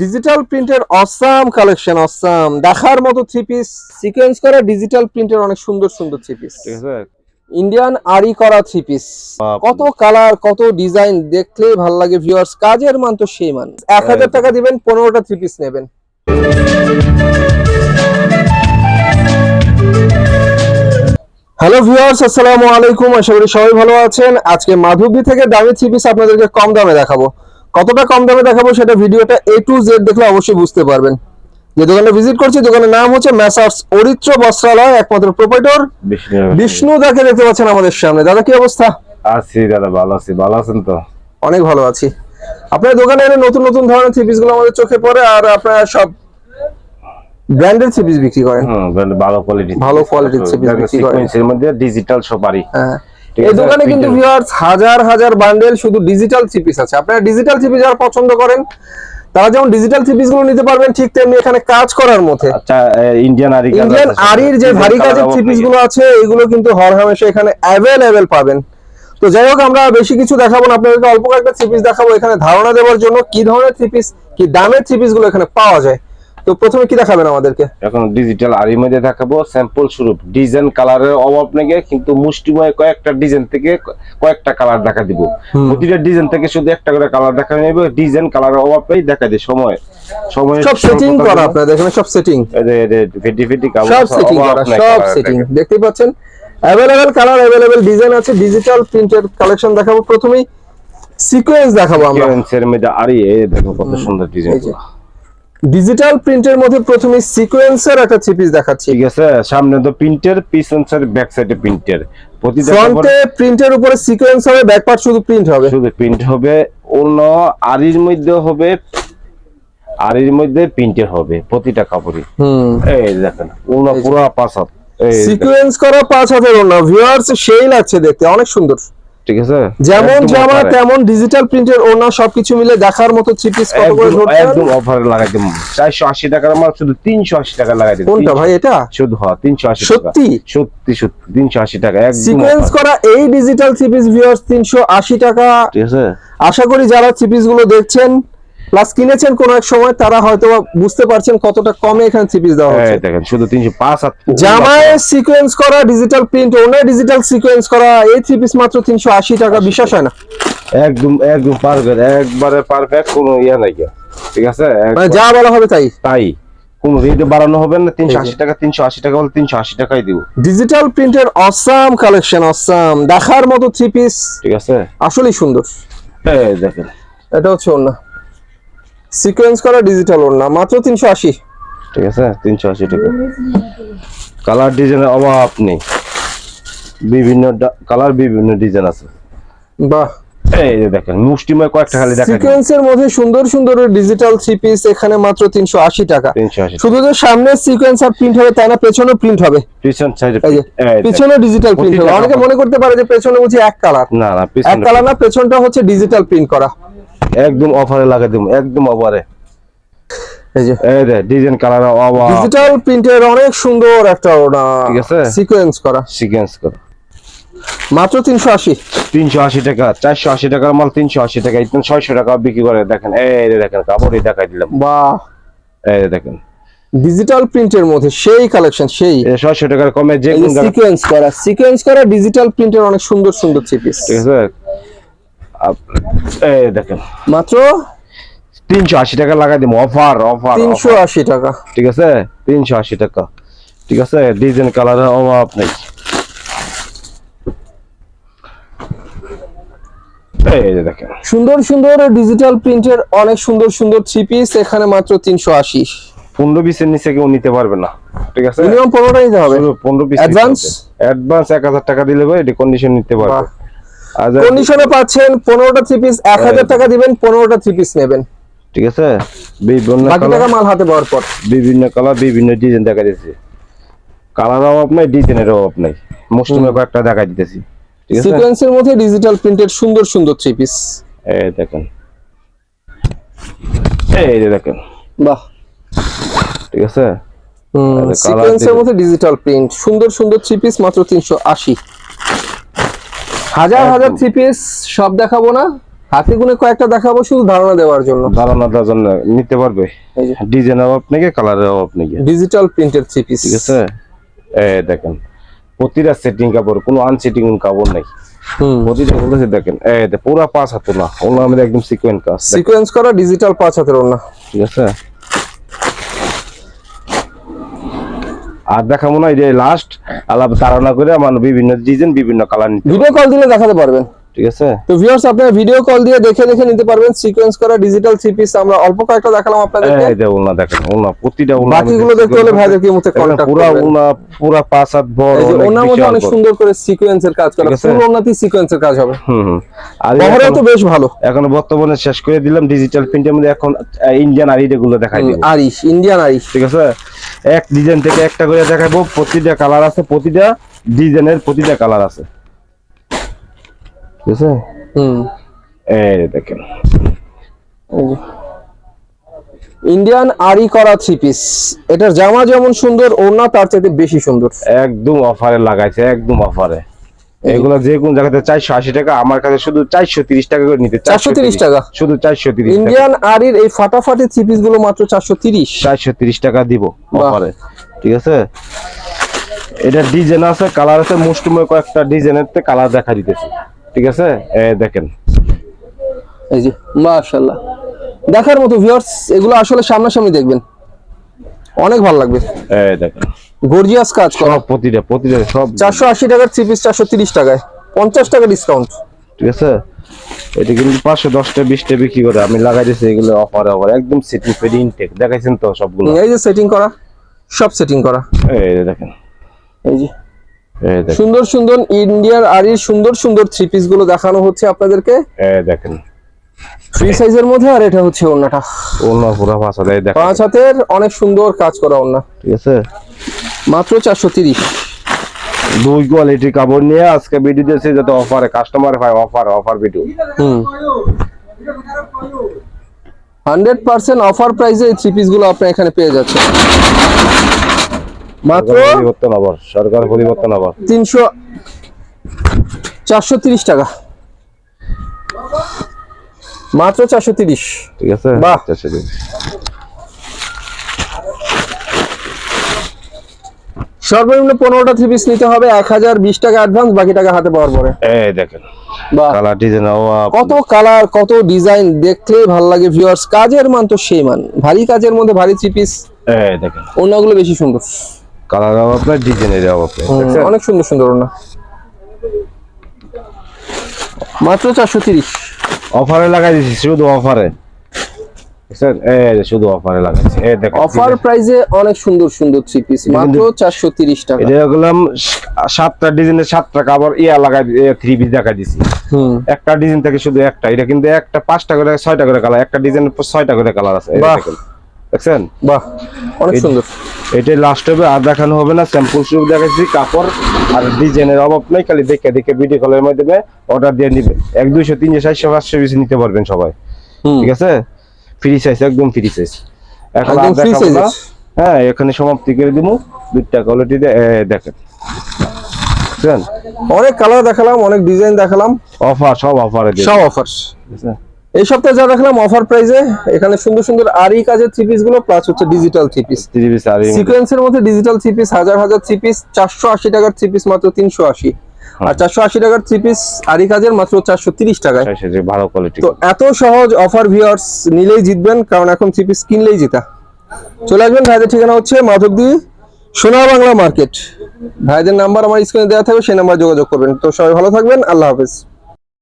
Digital প্রিন্টের awesome collection awesome দেখার মতো থ্রি পিস সিকোয়েন্স করা ডিজিটাল প্রিন্টের অনেক সুন্দর সুন্দর থ্রি পিস ঠিক আছে। ইন্ডিয়ান আরি করা থ্রি পিস কত কালার কত ডিজাইন দেখলে ভালো লাগে ভিউয়ার্স কাজের মান তো সেই মান। এক হাজার টাকা দিবেন পনেরোটা থ্রি পিস নেবেন। হ্যালো ভিউয়ার্স আসসালামু আলাইকুম। আশা করি সবাই ভালো আছেন। আজকে মাধবী থেকে দামি থ্রি পিস আপনাদেরকে কম দামে দেখাবো। কতটা কম দামে দেখাবো সেটা ভিডিওটা এ টু জেড দেখলে অবশ্যই বুঝতে পারবেন। যে দোকানে ভিজিট করছি দোকানের নাম হচ্ছে ম্যাসার্স অরিত্র বস্ত্রালয় একমাত্র প্রোপাইটর বিষ্ণু দাকে দেখতে পাচ্ছেন আমাদের সামনে। দাদা কি অবস্থা? আছি দাদা ভালো আছি। ভালো আছেন তো? অনেক ভালো আছি। আপনার দোকানে এলে নতুন নতুন ধরনের থ্রি গুলো আমাদের চোখে পড়ে আর আপনারা সব ব্র্যান্ডের থ্রি পিস বিক্রি করেন। ভালো- ভালো কোয়ালিটি ভালো quality র ছবি বিক্রি করে। সিকোয়েন্সের মধ্যে ডিজিটাল সবারই হ্যাঁ। এই দোকানে কিন্তু ভিউয়ার্স হাজার হাজার বান্ডেল শুধু ডিজিটাল থ্রি পিস আছে। আপনারা ডিজিটাল থ্রি পিস যারা পছন্দ করেন তারা যেমন ডিজিটাল থ্রি গুলো নিতে পারবেন ঠিক তেমনি এখানে কাজ করার মধ্যে। আচ্ছা ইন্ডিয়ান আরি ইন্ডিয়ান আরির যে ভারী কাজের থ্রি পিসগুলো আছে এগুলো কিন্তু হর হামেশা এখানে অ্যাভেলেবেল পাবেন। তো যাই হোক আমরা বেশি কিছু দেখাবো না আপনাদেরকে অল্প কয়েকটা থ্রি পিস দেখাবো। এখানে ধারণা দেওয়ার জন্য কি ধরনের থ্রি পিস কি দামের থ্রি পিসগুলো এখানে পাওয়া যায়। তো প্রথমে কি দেখাবেন আমাদেরকে? এখন ডিজিটাল আরির মধ্যে দেখাবো স্যাম্পল স্বরূপ। ডিজাইন কালারের অভাব নেই কিন্তু মুষ্টিময় কয়েকটা ডিজাইন থেকে কয়েকটা কালার দেখা দিব। প্রতিটা ডিজাইন থেকে শুধু একটা করে কালার দেখা নেবে ডিজাইন কালারের অভাব নেই দেখা দিই সময়। সময় সব সেটিং করা আপনাদের এখানে সব সেটিং ফেটি ফেটি সব সেটিং করা সব সেটিং দেখতেই পাচ্ছেন? অ্যাভেলেবেল কালার অ্যাভেলেবেল ডিজাইন আছে ডিজিটাল প্রিন্টের কালেকশন দেখাবো। প্রথমেই সিকোয়েন্স দেখাবো আমরা। সিকোয়েন্সের মধ্যে আরি এই দেখো কত সুন্দর ডিজাইন। ডিজিটাল প্রিন্টের মধ্যে প্রথমে সিকোয়েন্সের একটা থ্রি পিস দেখাচ্ছি। ঠিক আছে সামনে তো প্রিন্টের পিছন সাইড ব্যাক সাইডে প্রিন্টের প্রতিটা ফ্রন্টে প্রিন্টের উপরে সিকোয়েন্স হবে ব্যাক পার্ট শুধু প্রিন্ট হবে। শুধু প্রিন্ট হবে অন্য আরির মধ্যে হবে আরির মধ্যে প্রিন্টের হবে প্রতিটা কাপড়ই হুম। এই দেখেন অন্য পুরো পাঁচ সিকোয়েন্স করা পাঁচ হাতের ওনা ভিউয়ার্স সেই লাগছে দেখতে অনেক সুন্দর। ঠিক আছে? যেমন জামা তেমন ডিজিটাল প্রিন্টের ওনা সবকিছু মিলে দেখার মতো থ্রি পিস কত করে ধরতে একদম অফারে লাগাই দেবো চারশো আশি টাকার মাল শুধু তিনশো আশি টাকা লাগাই দেবো কোনটা ভাই এটা? শুধু হ্যাঁ তিনশো আশি টাকা। সত্যি? সত্যি সত্যি তিনশো আশি টাকা একদম সিকোয়েন্স করা এই ডিজিটাল থ্রি পিস ভিউয়ার্স তিনশো আশি টাকা। ঠিক আছে? আশা করি যারা থ্রি পিসগুলো দেখছেন প্লাস কিনেছেন কোন এক সময় তারা হয়তো বুঝতে পারছেন কতটা কমে এখানে থ্রি পিস দেওয়া হচ্ছে দেখেন শুধু তিনশো পাঁচ হাত জামায় সিকোয়েন্স করা ডিজিটাল প্রিন্ট ওনার ডিজিটাল সিকোয়েন্স করা এই থ্রি পিস মাত্র তিনশো আশি টাকা বিশ্বাস হয় না। একদম একদম পারফেক্ট একবারে পারফেক্ট কোনো ইয়া নাই ঠিক আছে? মানে যা বলা হবে তাই। তাই। কোন রেট বাড়ানো হবে না তিনশো আশি টাকা তিনশো আশি টাকা বলে তিনশো আশি টাকাই দিব। ডিজিটাল প্রিন্টের অসাম কালেকশন অসাম দেখার মতো থ্রি পিস ঠিক আছে? আসলেই সুন্দর। এই দেখেন। এটা হচ্ছে ওনা সিকোয়েন্স করা ডিজিটাল ওনা মাত্র তিনশো আশি। ঠিক আছে তিনশো আশি টাকা। কালার ডিজাইনের অভাব নেই। বিভিন্ন কালার বিভিন্ন ডিজাইন আছে। বাহ। এই যে দেখেন মুষ্টিময় কয়েকটা খালি দেখা সিকোয়েন্সের মধ্যে সুন্দর সুন্দর ডিজিটাল থ্রি পিস এখানে মাত্র তিনশো আশি টাকা। তিনশো আশি শুধু যে সামনে সিকোয়েন্স আর প্রিন্ট হবে তাই না পেছনে প্রিন্ট হবে। পিছন সাইডে পিছনে ডিজিটাল প্রিন্ট হবে। অনেকে মনে করতে পারে যে পেছনে বুঝি এক কালার না না এক কালার না পেছনটা হচ্ছে ডিজিটাল প্রিন্ট করা। একদম অফারে লাগাই দিব একদম অফারে এই যে। এই যে ডিজাইন কালার অভাব ডিজিটাল প্রিন্টের অনেক সুন্দর একটা ওটা ঠিক আছে। সিকোয়েন্স করা। সিকোয়েন্স করে। মাত্র তিনশো আশি। তিনশো আশি টাকা চারশো আশি টাকার মাল তিনশো আশি টাকা একদম ছয়শো টাকা বিক্রি করে দেখেন। এই দেখেন কাপড়ই দেখাই দিলাম। বা এই দেখেন। ডিজিটাল প্রিন্টের মধ্যে সেই কালেকশন সেই। এই ছয়শো টাকার কমে যে সিকোয়েন্স করা সিকোয়েন্স করা ডিজিটাল প্রিন্টের অনেক সুন্দর সুন্দর থ্রি ঠিক আছে? দেখেন। মাত্র? তিনশো আশি টাকা লাগাই দিব অফার অফার তিনশো আশি টাকা। ঠিক আছে? তিনশো আশি টাকা। ঠিক আছে? ডিজাইন কালারের অভাব নেই। সুন্দর সুন্দর ডিজিটাল প্রিন্টের অনেক সুন্দর সুন্দর থ্রি পিস এখানে মাত্র তিনশো আশি। পনেরো পিসের নিচে কেউ নিতে পারবে না। ঠিক আছে? মিনিমাম পনেরোটা নিতে হবে। পনেরো পিস Advance? অ্যাডভান্স এক হাজার টাকা দিলে ভাই এটি কন্ডিশন নিতে পারবে। কন্ডিশনে পাচ্ছেন পনেরোটা থ্রি পিস এক হাজার টাকা দিবেন পনেরোটা থ্রি পিস নেবেন। ঠিক আছে? বিভিন্ন বাকি টাকা মাল হাতে পাওয়ার পর। বিভিন্ন কালার বিভিন্ন ডিজাইন দেখা দিতেছি কালার অভাব নাই ডিজাইনের অভাব নাই। মুসলিমে কয়েকটা দেখা দিতেছি। ঠিক আছে? সিকোয়েন্সের মধ্যে ডিজিটাল প্রিন্টের সুন্দর সুন্দর থ্রি পিস এই দেখেন। এই দেখেন। বাহ। ঠিক আছে? সিকোয়েন্সের মধ্যে ডিজিটাল প্রিন্ট সুন্দর সুন্দর থ্রি পিস মাত্র তিনশো আশি। হাজার হাজার। থ্রি পিস সব দেখাবো না। হাতে গুনে কয়েকটা দেখাবো শুধু ধারণা দেওয়ার জন্য। ধারণা দেওয়ার জন্য নিতে পারবে। ডিজাইনের অভাব নাকি কালারের অভাব নাকি ডিজিটাল প্রিন্টেড থ্রি পিস ঠিক আছে? এ দেখেন প্রতিটা সেটিং কাপড় কোনো আনসেটিং কাপড় নাই। প্রতিটা দেখেন এ পুরা পাঁচ হাত না ওগুলো আমাদের একদম সিকোয়েন্স কাজ। সিকোয়েন্স করা ডিজিটাল পাঁচ হাতের ওড়না। ঠিক আছে? আর দেখাবো না এই লাস্ট আলাপ ধারণা করে আমার বিভিন্ন ডিজাইন বিভিন্ন কালার নিতে ভিডিও কল দিলে দেখাতে পারবেন। ঠিক আছে? তো ভিউয়ার্স আপনারা ভিডিও কল দিয়ে দেখে দেখে নিতে পারবেন। সিকোয়েন্স করা ডিজিটাল থ্রি পিস আমরা অল্প কয়েকটা দেখালাম আপনাদেরকে। এই যে ওনা দেখেন ওনা প্রতিটা ওনা বাকিগুলো দেখতে হলে ভাইদেরকে মধ্যে কন্টাক্ট পুরা ওনা পুরা পাঁচ হাত বড় এই যে অনেক মধ্যে অনেক সুন্দর করে সিকোয়েন্সের কাজ করা। ফুল ওনাতেই সিকোয়েন্সের কাজ হবে। হুম হুম। আর এখন- তো বেশ ভালো। এখন বর্তমানে শেষ করে দিলাম ডিজিটাল প্রিন্টের মধ্যে এখন ইন্ডিয়ান আরিডে গুলো দেখাই দিব। আরিশ ইন্ডিয়ান আরিশ ঠিক আছে? এক ডিজাইন থেকে একটা করে দেখাবো। প্রতিটা কালার আছে প্রতিটা ডিজাইনের প্রতিটা কালার আছে। ঠিক আছে? হুম। এই দেখেন। ইন্ডিয়ান আরি করা থ্রি পিস এটার জামা যেমন সুন্দর ওড়না তার চাইতে বেশি সুন্দর। একদম অফারে লাগাইছে একদম অফারে এগুলো যে কোন জায়গাতে চারশো আশি টাকা আমার কাছে শুধু চারশো তিরিশ টাকা করে নিতে 430 টাকা? শুধু চারশো তিরিশ ইন্ডিয়ান আরির এই ফাটাফাটি থ্রি পিসগুলো মাত্র চারশো তিরিশ। চারশো তিরিশ টাকা দিব। অফারে। ঠিক আছে? এটা ডিজাইন আছে কালার আছে মুষ্টময় কয়েকটা ডিজাইনের কালার দেখা দিতেছে। ঠিক আছে? এ দেখেন। এই যে মাশাআল্লাহ। দেখার মতো ভিউয়ার্স এগুলো আসলে সামনাসামনি দেখবেন। অনেক ভালো লাগবে। এ দেখেন। গর্জিয়াস কাজ করা। প্রতিটা প্রতিটা সব। চারশো আশি টাকার থ্রি পিস চারশো তিরিশ টাকায়। পঞ্চাশ টাকা ডিসকাউন্ট ঠিক আছে? এটা কিন্তু পাঁচশো দশটা বিশটা বিক্রি করে আমি লাগাই দিয়েছি এগুলো অফারে অফার একদম সিটিং ফেরি ইনটেক দেখাইছেন তো সবগুলো? এই যে সেটিং করা সব সেটিং করা। এই দেখেন। এই যে। এই দেখেন। সুন্দর সুন্দর ইন্ডিয়ার আরির সুন্দর সুন্দর থ্রি পিসগুলো দেখানো হচ্ছে আপনাদেরকে। এই দেখেন। ফ্রি সাইজের মধ্যে আর এটা হচ্ছে ওড়নাটা। অন্য পুরো পাঁচ দেখেন পাঁচ হাতের অনেক সুন্দর কাজ করা ওড়না। ঠিক আছে? মাত্র চারশো তিরিশ। দুই কোয়ালিটি কাপড় নিয়ে আজকে ভিডিও দিয়েছি যাতে অফারে কাস্টমার পায় অফার অফার ভিডিও হুম। হান্ড্রেড পার্সেন্ট অফার প্রাইসে এই থ্রি পিসগুলো আপনি এখানে পেয়ে যাচ্ছেন। মাত্র পরিবর্তন আবার সরকার পরিবর্তন আবার। তিনশো চারশো তিরিশ টাকা। মাত্র চারশো তিরিশ। ঠিক আছে? বাহ। আচ্ছা সেটা সর্বনিম্ন পনেরোটা থ্রি পিস নিতে হবে এক হাজার বিশ টাকা অ্যাডভান্স বাকি টাকা হাতে পাওয়ার পরে। এই দেখেন কালার ডিজাইন কত কালার কত ডিজাইন দেখলেই ভালো লাগে ভিউয়ার্স কাজের মান তো সেই মান। ভারী কাজের মধ্যে ভারী থ্রি পিস এই দেখেন। ওনাগুলো বেশি সুন্দর। কালার অভাব ডিজাইনের অভাব অনেক সুন্দর সুন্দর ওনা মাত্র চারশো তিরিশ। অফারে লাগাই দিছি শুধু অফারে বুঝছেন এই শুধু অফারে লাগাইছি। এই দেখেন অফার প্রাইসে অনেক সুন্দর সুন্দর থ্রি পিস মাত্র চারশো তিরিশ টাকা। এটা গেলাম সাতটা ডিজাইনের সাতটা কাপড় ইয়া লাগাই থ্রি পিস দেখা দিছি। হুম। একটা ডিজাইন থেকে শুধু একটা এটা কিন্তু একটা পাঁচটা করে ছয়টা করে কালার একটা ডিজাইন ছয়টা করে কালার আছে। এই যে বাহ। দেখেন। দেখছেন? বাহ অনেক সুন্দর। এটাই লাস্ট হবে আর দেখানো হবে না স্যাম্পল শুরু দেখাচ্ছি কাপড় আর ডিজাইনের অভাব নেই খালি দেখে দেখে ভিডিও কলের মাধ্যমে অর্ডার দিয়ে এক দুইশো তিনশো চারশো পাঁচশো পিস নিতে পারবেন সবাই। ঠিক আছে? ফ্রি সাইজ একদম ফ্রি সাইজ এখন? হ্যাঁ এখানে সমাপ্তি করে দিব। দুইটা কোয়ালিটি দেখেন। বুঝছেন অনেক কালার দেখালাম অনেক ডিজাইন দেখালাম। অফার সব অফারে সব অফার? এই সপ্তাহে যা দেখালাম অফার প্রাইসে এখানে সুন্দর সুন্দর আরি কাজের থ্রি পিসগুলো প্লাস হচ্ছে digital three piece three piece আর এই- সিকোয়েন্সের মধ্যে ডিজিটাল থ্রি পিস হাজার হাজার থ্রি পিস চারশো আশি টাকার থ্রি পিস মাত্র তিনশো আশি। আর চারশো আশি টাকার থ্রি পিস আরি কাজের মাত্র চারশো তিরিশ টাকায়। ভালো কোয়ালিটি তো এত সহজ অফার ভিউয়ার্স নিলেই জিতবেন কারণ এখন থ্রি পিস কিনলেই জিতা। চলে আসবেন ভাইদের ঠিকানা হচ্ছে মাধবদী সোনা বাংলা মার্কেট ভাইদের নাম্বার আমার স্ক্রিনে দেওয়া থাকবে সেই নাম্বার যোগাযোগ করবেন। তো সবাই ভালো থাকবেন আল্লাহ হাফেজ।